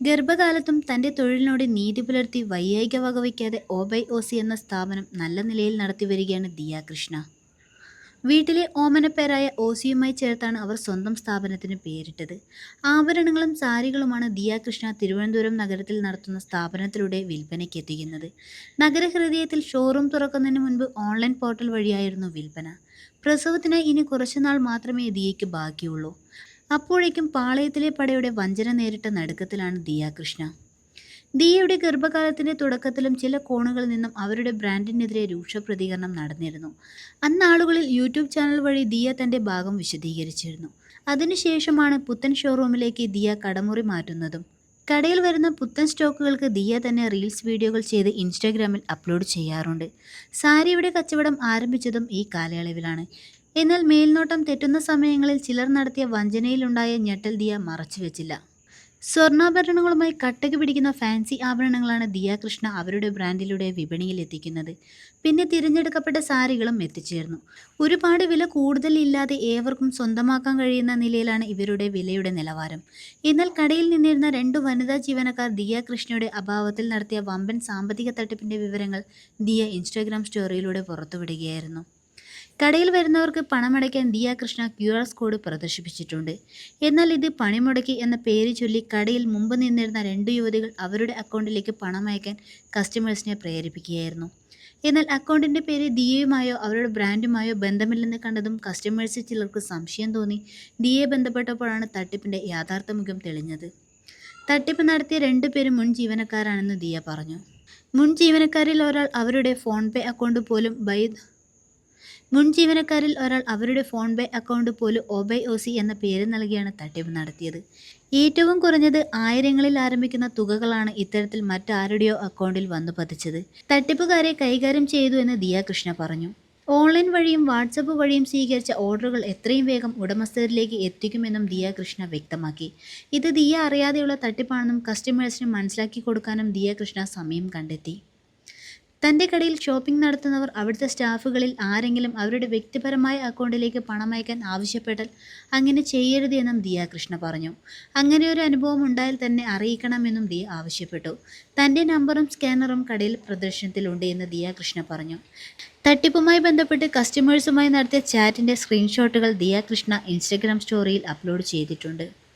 ഗർഭകാലത്തും തന്റെ തൊഴിലിനോട് നീതി പുലർത്തി വൈയായിക വകവയ്ക്കാതെ ഓബൈ ഓസി എന്ന സ്ഥാപനം നല്ല നിലയിൽ നടത്തിവരികയാണ് ദിയ കൃഷ്ണ. വീട്ടിലെ ഓമനപ്പേരായ ഓസിയുമായി ചേർത്താണ് അവർ സ്വന്തം സ്ഥാപനത്തിന് പേരിട്ടത്. ആഭരണങ്ങളും സാരികളുമാണ് ദിയ കൃഷ്ണ തിരുവനന്തപുരം നഗരത്തിൽ നടത്തുന്ന സ്ഥാപനത്തിലൂടെ വിൽപ്പനയ്ക്ക് എത്തിക്കുന്നത് നഗരഹൃദയത്തിൽ ഷോറൂം തുറക്കുന്നതിന് മുൻപ് ഓൺലൈൻ പോർട്ടൽ വഴിയായിരുന്നു വിൽപ്പന. പ്രസവത്തിനായി ഇനി കുറച്ചുനാൾ മാത്രമേ ദിയയ്ക്ക് ബാക്കിയുള്ളൂ. അപ്പോഴേക്കും പാളയത്തിലെ പടയുടെ വഞ്ചന നേരിട്ട നടുക്കത്തിലാണ് ദിയ കൃഷ്ണ. ദിയയുടെ ഗർഭകാലത്തിന്റെ തുടക്കത്തിലും ചില കോണുകളിൽ നിന്നും അവരുടെ ബ്രാൻഡിനെതിരെ രൂക്ഷ പ്രതികരണം നടന്നിരുന്നു. അന്നാളുകളിൽ യൂട്യൂബ് ചാനൽ വഴി ദിയ തന്റെ ഭാഗം വിശദീകരിച്ചിരുന്നു. അതിനുശേഷമാണ് പുത്തൻ ഷോറൂമിലേക്ക് ദിയ കടമുറി മാറ്റുന്നതും. കടയിൽ വരുന്ന പുത്തൻ സ്റ്റോക്കുകൾക്ക് ദിയ തന്നെ റീൽസ് വീഡിയോകൾ ചെയ്ത് ഇൻസ്റ്റാഗ്രാമിൽ അപ്ലോഡ് ചെയ്യാറുണ്ട്. സാരിയുടെ കച്ചവടം ആരംഭിച്ചതും ഈ കാലയളവിലാണ്. എന്നാൽ മേൽനോട്ടം തെറ്റുന്ന സമയങ്ങളിൽ ചിലർ നടത്തിയ വഞ്ചനയിലുണ്ടായ ഞെട്ടൽ ദിയ മറച്ചുവെച്ചില്ല. സ്വർണാഭരണങ്ങളുമായി കട്ടക്ക് പിടിക്കുന്ന ഫാൻസി ആഭരണങ്ങളാണ് ദിയ കൃഷ്ണ അവരുടെ ബ്രാൻഡിലൂടെ വിപണിയിൽ എത്തിക്കുന്നത്. പിന്നെ തിരഞ്ഞെടുക്കപ്പെട്ട സാരികളും എത്തിച്ചേർന്നു. ഒരുപാട് വില കൂടുതലില്ലാതെ ഏവർക്കും സ്വന്തമാക്കാൻ കഴിയുന്ന നിലയിലാണ് ഇവരുടെ വിലയുടെ നിലവാരം. എന്നാൽ കടയിൽ നിന്നിരുന്ന രണ്ടു വനിതാ ജീവനക്കാർ ദിയ കൃഷ്ണയുടെ അഭാവത്തിൽ നടത്തിയ വമ്പൻ സാമ്പത്തിക തട്ടിപ്പിന്റെ വിവരങ്ങൾ ദിയ ഇൻസ്റ്റാഗ്രാം സ്റ്റോറിയിലൂടെ പുറത്തുവിടുകയായിരുന്നു. കടയിൽ വരുന്നവർക്ക് പണമടയ്ക്കാൻ Diya Krishna Q R code പ്രദർശിപ്പിച്ചിട്ടുണ്ട്. എന്നാൽ ഇത് പണിമുടക്കി എന്ന പേര് ചൊല്ലി കടയിൽ മുമ്പ് നിന്നിരുന്ന രണ്ട് യുവതികൾ അവരുടെ അക്കൗണ്ടിലേക്ക് പണം അയക്കാൻ കസ്റ്റമേഴ്സിനെ പ്രേരിപ്പിക്കുകയായിരുന്നു. എന്നാൽ അക്കൗണ്ടിന്റെ പേര് ദിയയുമായോ അവരുടെ ബ്രാൻഡുമായോ ബന്ധമില്ലെന്ന് കണ്ടതും കസ്റ്റമേഴ്സ് ചിലർക്ക് സംശയം തോന്നി ദിയയെ ബന്ധപ്പെട്ടപ്പോഴാണ് തട്ടിപ്പിന്റെ യാഥാർത്ഥ മുഖം തെളിഞ്ഞത്. തട്ടിപ്പ് നടത്തിയ രണ്ടുപേരും മുൻ ജീവനക്കാരാണെന്ന് ദിയ പറഞ്ഞു. മുൻ ജീവനക്കാരിൽ ഒരാൾ അവരുടെ ഫോൺ പേ അക്കൗണ്ട് പോലും ബൈദ് മുൻ ജീവനക്കാരിൽ ഒരാൾ അവരുടെ ഫോൺ പേ അക്കൗണ്ട് പോലും ഒബൈ സി എന്ന പേര് നൽകിയാണ് തട്ടിപ്പ് നടത്തിയത്. ഏറ്റവും കുറഞ്ഞത് ആയിരങ്ങളിൽ ആരംഭിക്കുന്ന തുകകളാണ് ഇത്തരത്തിൽ മറ്റാരുടെയോ അക്കൗണ്ടിൽ വന്നു പതിച്ചത്. തട്ടിപ്പുകാരെ കൈകാര്യം ചെയ്തു എന്ന് ദിയ കൃഷ്ണ പറഞ്ഞു. ഓൺലൈൻ വഴിയും വാട്സപ്പ് വഴിയും സ്വീകരിച്ച ഓർഡറുകൾ എത്രയും വേഗം ഉടമസ്ഥരിലേക്ക് എത്തിക്കുമെന്നും ദിയ കൃഷ്ണ വ്യക്തമാക്കി. ഇത് ദിയ അറിയാതെയുള്ള തട്ടിപ്പാണെന്നും കസ്റ്റമേഴ്സിന് മനസ്സിലാക്കിക്കൊടുക്കാനും ദിയ കൃഷ്ണ സമയം കണ്ടെത്തി. തന്റെ കടയിൽ ഷോപ്പിംഗ് നടത്തുന്നവർ അവിടുത്തെ സ്റ്റാഫുകളിൽ ആരെങ്കിലും അവരുടെ വ്യക്തിപരമായ അക്കൗണ്ടിലേക്ക് പണം അയക്കാൻ ആവശ്യപ്പെട്ടാൽ അങ്ങനെ ചെയ്യരുത് എന്നും ദിയ കൃഷ്ണ പറഞ്ഞു. അങ്ങനെ ഒരു അനുഭവം ഉണ്ടായാൽ തന്നെ അറിയിക്കണമെന്നും ദിയ ആവശ്യപ്പെട്ടു. തന്റെ നമ്പറും സ്കാനറും കടയിൽ പ്രദർശനത്തിലുണ്ട് എന്ന് ദിയ കൃഷ്ണ പറഞ്ഞു. തട്ടിപ്പുമായി ബന്ധപ്പെട്ട് കസ്റ്റമേഴ്സുമായി നടത്തിയ ചാറ്റിന്റെ സ്ക്രീൻഷോട്ടുകൾ ദിയ കൃഷ്ണ ഇൻസ്റ്റഗ്രാം സ്റ്റോറിയിൽ അപ്ലോഡ് ചെയ്തിട്ടുണ്ട്.